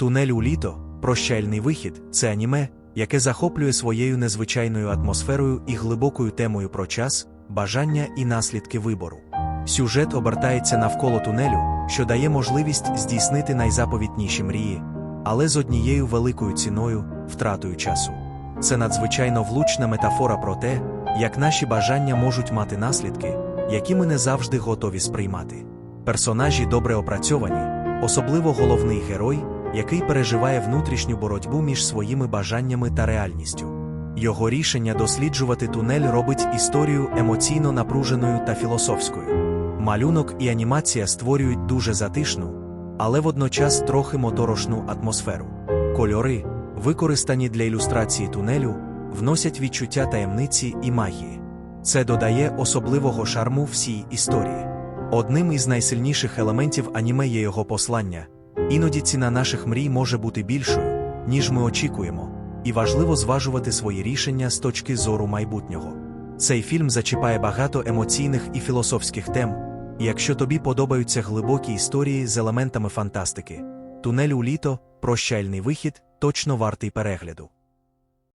Тунель у літо, прощальний вихід це аніме, яке захоплює своєю незвичайною атмосферою і глибокою темою про час, бажання і наслідки вибору. Сюжет обертається навколо тунелю, що дає можливість здійснити найзаповітніші мрії, але з однією великою ціною втратою часу. Це надзвичайно влучна метафора про те, як наші бажання можуть мати наслідки, які ми не завжди готові сприймати. Персонажі добре опрацьовані, особливо головний герой, який переживає внутрішню боротьбу між своїми бажаннями та реальністю. Його рішення досліджувати тунель робить історію емоційно напруженою та філософською. Малюнок і анімація створюють дуже затишну, але водночас трохи моторошну атмосферу. Кольори, використані для ілюстрації тунелю, вносять відчуття таємниці і магії. Це додає особливого шарму всій історії. Одним із найсильніших елементів аніме є його послання. Іноді ціна наших мрій може бути більшою, ніж ми очікуємо, і важливо зважувати свої рішення з точки зору майбутнього. Цей фільм зачіпає багато емоційних і філософських тем, і якщо тобі подобаються глибокі історії з елементами фантастики, тунель у літо, прощальний вихід точно вартий перегляду.